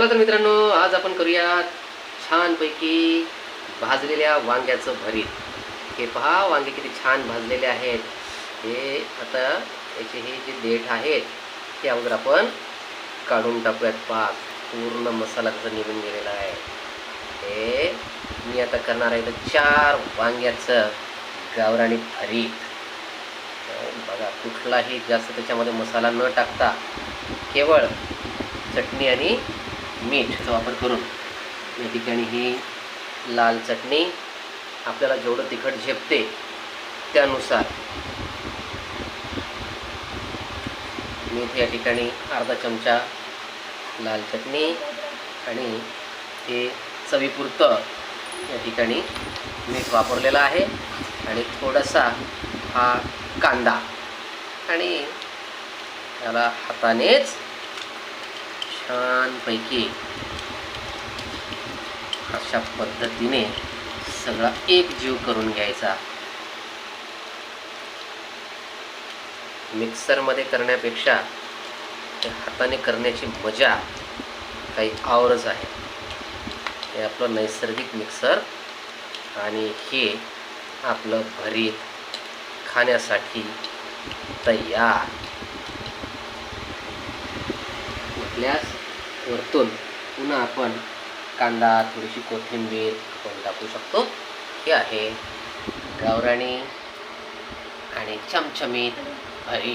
चला तर मित्रांनो आज आपण करूया छानपैकी भाजलेल्या वांग्याचं भरीत. हे पहा वांगे किती छान भाजलेले आहेत. हे आता याचे हे जे देठ आहेत ते अगोदर आपण काढून टाकूयात. पाक पूर्ण मसाला त्याचा निघून गेलेला आहे. हे मी आता करणार आहे तर चार वांग्याचं गावराणी भरीत. बघा कुठलाही जास्त त्याच्यामध्ये मसाला न टाकता केवळ चटणी आणि मीठचा वापर करून या ठिकाणी ही लाल चटणी आपल्याला जेवढं तिखट झेपते त्यानुसार मी इथे या ठिकाणी अर्धा चमचा लाल चटणी आणि हे चवीपुरतं या ठिकाणी मीठ वापरलेलं आहे आणि थोडासा हा कांदा आणि त्याला हातानेच छानपैकी अशा पद्धतीने सगळा एक जीव करून घ्यायचा. मिक्सरमध्ये करण्यापेक्षा हाताने करण्याची मजा काही आवरच आहे. हे आपलं नैसर्गिक मिक्सर आणि हे आपलं भरीत खाण्यासाठी तयार. म्हटल्यास वरतून पुन्हा आपण कांदा थोडीशी कोथिंबीर आपण टाकू शकतो. हे आहे गावराणी आणि चमचमीत भरी